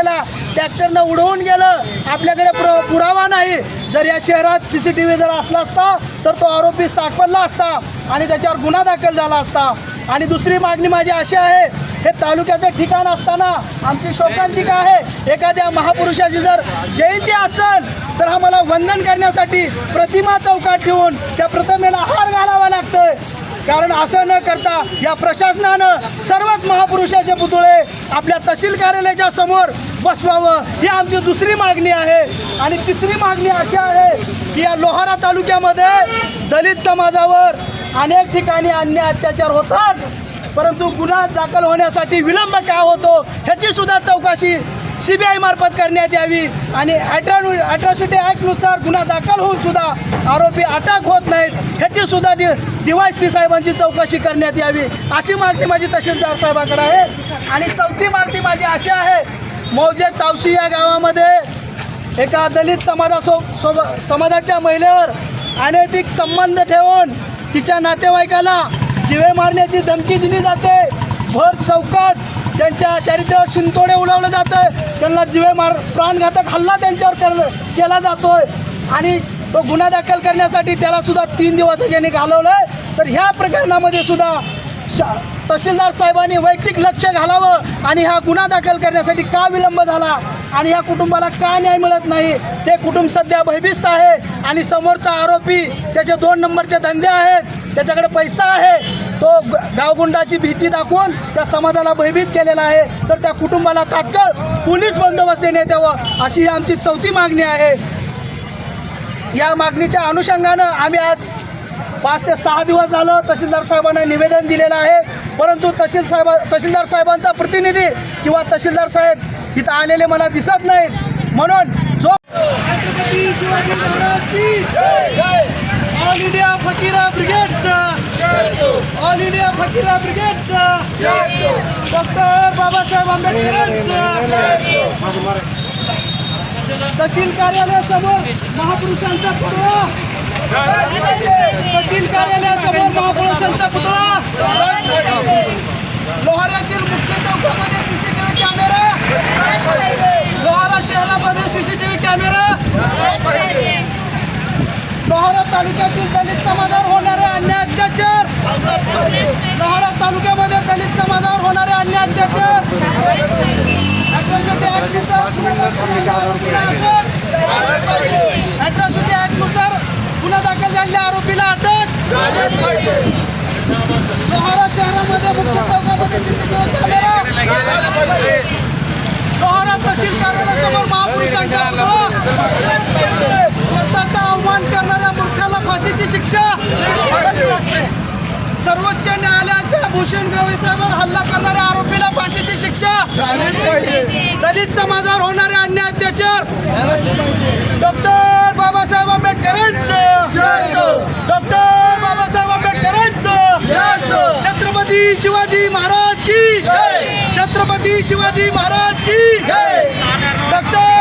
गेला ट्रॅक्टरनं उडवून गेलं. आपल्याकडे प्र पुरावा नाही. जर या शहरात सी सी टी व्ही जर असला असता तर तो आरोपी सापडला असता आणि त्याच्यावर गुन्हा दाखल झाला असता. आणि दुसरी मागणी माझी अशी आहे हे तालुक्याचं ठिकाण असताना आमची शोकांतिका आहे. एखाद्या महापुरुषाची जर जयंती असेल तर आम्हाला वंदन करण्यासाठी प्रतिमा चौकात ठेवून त्या प्रतिमेला हार घालावा लागतोय. कारण असं न करता या प्रशासनानं सर्वच महापुरुषाचे पुतळे आपल्या तहसील कार्यालयाच्या समोर बसवावं ही आमची दुसरी मागणी आहे. आणि तिसरी मागणी अशी आहे की या लोहारा तालुक्यामध्ये दलित समाजावर अनेक ठिकाणी अन्याय अत्याचार होतात. परंतु गुन्हा दाखल होण्यासाठी विलंब का होतो ह्याची सुद्धा चौकशी सी बी आयमार्फत करण्यात यावी आणि अठरा अठराशे ॲक्टनुसार गुन्हा दाखल होऊन सुद्धा आरोपी अटक होत नाहीत. ह्याची सुद्धा डि डीवायस पी साहेबांची चौकशी करण्यात यावी अशी मागणी माझी तहसीलदार साहेबाकडे आहे. आणि चौथी मागणी माझी अशी आहे मौजे तावशी या गावामध्ये एका दलित समाजासो समाजाच्या महिलेवर अनैतिक संबंध ठेवून तिच्या नातेवाईकाला जिवे मारण्याची धमकी दिली जाते. भर चौकात त्यांच्या चारित्र्यावर शिंतोडे उडवलं जातं त्यांना जिवे मार प्राणघातक हल्ला त्यांच्यावर कर केला जातोय. आणि तो गुन्हा दाखल करण्यासाठी त्याला सुद्धा तीन दिवस ज्यांनी घालवलं तर ह्या प्रकरणामध्ये सुद्धा शा तहसीलदार साहेबांनी वैयक्तिक लक्ष घालावं आणि हा गुन्हा दाखल करण्यासाठी का विलंब झाला आणि ह्या कुटुंबाला का न्याय मिळत नाही? ते कुटुंब सध्या भयभीस्त आहे आणि समोरचा आरोपी त्याचे दोन नंबरचे धंदे आहेत. त्याच्याकडे पैसा आहे. तो गावगुंडाची भीती दाखवून त्या समाजाला भयभीत केलेला आहे. तर त्या कुटुंबाला तात्काळ पोलीस बंदोबस्त देण्यात यावं अशी ही आमची चौथी मागणी आहे. या मागणीच्या अनुषंगानं आम्ही आज पाच ते सहा दिवस झालं तहसीलदार साहेबांना निवेदन दिलेलं आहे. परंतु तहसील साहेबा तहसीलदार साहेबांचा प्रतिनिधी किंवा तहसीलदार साहेब इथं आलेले मला दिसत नाहीत. म्हणून जो छत्रपती शिवाजी महाराज की ऑल इंडिया फकीरा ब्रिगेडचा ऑल इंडिया फकीरा ब्रिगेडचा डॉक्टर बाबासाहेब आंबेडकरांचा तहसील कार्यालयासमोर महापुरुषांचा पुतळा. तहसील कार्यालयासमोर महापुरुषांचा पुतळा. लोहाऱ्यातील मुख्य चौकामध्ये सीसीटीव्ही कॅमेरा लोहारा शहरामध्ये सीसीटीव्ही कॅमेरा लोहारा तालुक्यातील दलित समाजावर होणारे अन्य अत्याचार. लोहारा तालुक्यामध्ये दलित समाजावर होणारे अन्य अत्याचार. अठराशे नुसार गुन्हा दाखल झालेल्या आरोपीला अटक. लोहारा शहरामध्ये मुख्य चौकामध्ये सीसीटीव्ही कॅमेरा. लोहारा तहसील कार्यालयासमोर महापुरुषांचा पुतळा स्वतःचा अवमान करणाऱ्या मूर्खाला फाशीची शिक्षा सर्वोच्च न्यायालयाच्या भूषण गवई साहेबांवर हल्ला करणाऱ्या आरोपीला फाशीची शिक्षा दलित समाजावर होणारे अन्याय अत्याचार. डॉक्टर बाबासाहेब आंबेडकरांचं. डॉक्टर बाबासाहेब आंबेडकरांचं. छत्रपती शिवाजी महाराज की छत्रपती शिवाजी महाराज की डॉक्टर